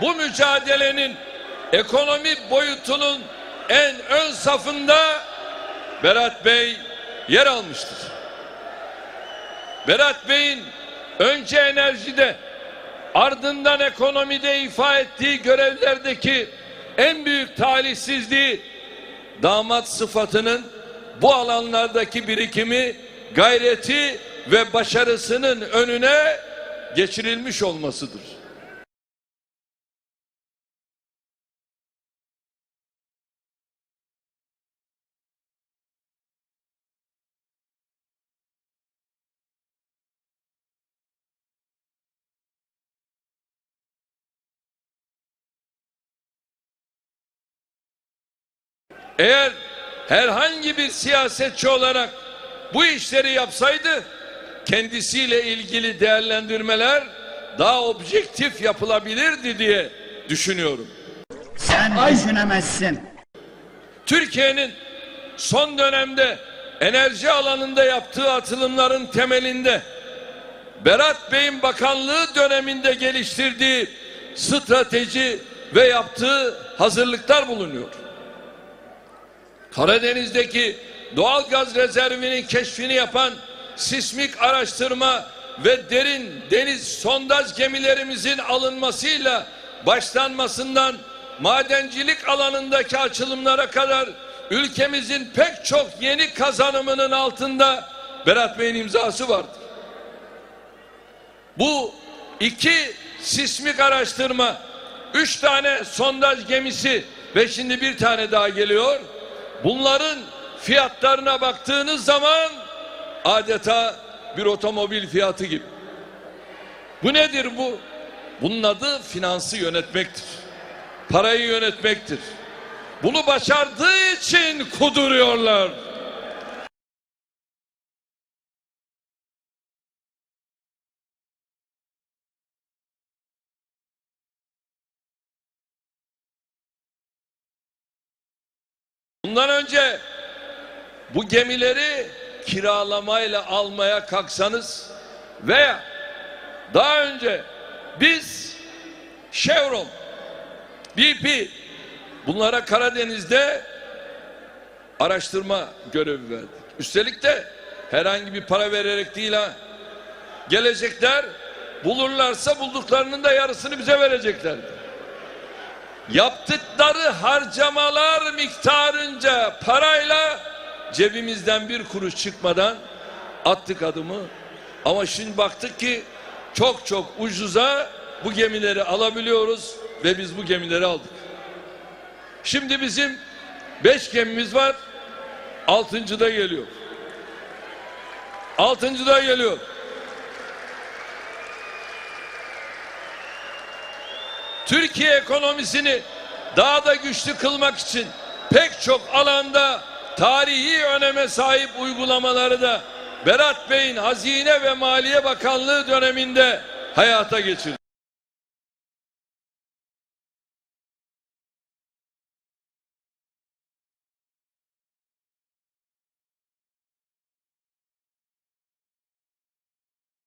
bu mücadelenin ekonomi boyutunun en ön safında Berat Bey yer almıştır. Berat Bey'in önce enerjide ardından ekonomide ifa ettiği görevlerdeki en büyük talihsizliği damat sıfatının bu alanlardaki birikimi, gayreti ve başarısının önüne geçirilmiş olmasıdır. Eğer herhangi bir siyasetçi olarak bu işleri yapsaydı kendisiyle ilgili değerlendirmeler daha objektif yapılabilirdi diye düşünüyorum. Sen düşünemezsin. Türkiye'nin son dönemde enerji alanında yaptığı atılımların temelinde Berat Bey'in bakanlığı döneminde geliştirdiği strateji ve yaptığı hazırlıklar bulunuyor. Karadeniz'deki doğal gaz rezervinin keşfini yapan sismik araştırma ve derin deniz sondaj gemilerimizin alınmasıyla başlanmasından madencilik alanındaki açılımlara kadar ülkemizin pek çok yeni kazanımının altında Berat Bey'in imzası vardır. Bu iki sismik araştırma, üç tane sondaj gemisi ve şimdi bir tane daha geliyor. Bunların fiyatlarına baktığınız zaman adeta bir otomobil fiyatı gibi. Bu nedir bu? Bunun adı finansı yönetmektir. Parayı yönetmektir. Bunu başardığı için kuduruyorlar. Bundan önce bu gemileri kiralamayla almaya kalksanız veya daha önce biz Chevron, BP bunlara Karadeniz'de araştırma görevi verdik. Üstelik de herhangi bir para vererek değil ha. Gelecekler bulurlarsa bulduklarının da yarısını bize vereceklerdi yaptıkları harcamalar miktarınca parayla cebimizden bir kuruş çıkmadan attık adımı. Ama şimdi baktık ki çok çok ucuza bu gemileri alabiliyoruz ve biz bu gemileri aldık. Şimdi bizim beş gemimiz var. Altıncı da geliyor. Altıncı da geliyor. Türkiye ekonomisini daha da güçlü kılmak için pek çok alanda tarihi öneme sahip uygulamaları da Berat Bey'in Hazine ve Maliye Bakanlığı döneminde hayata geçirdi.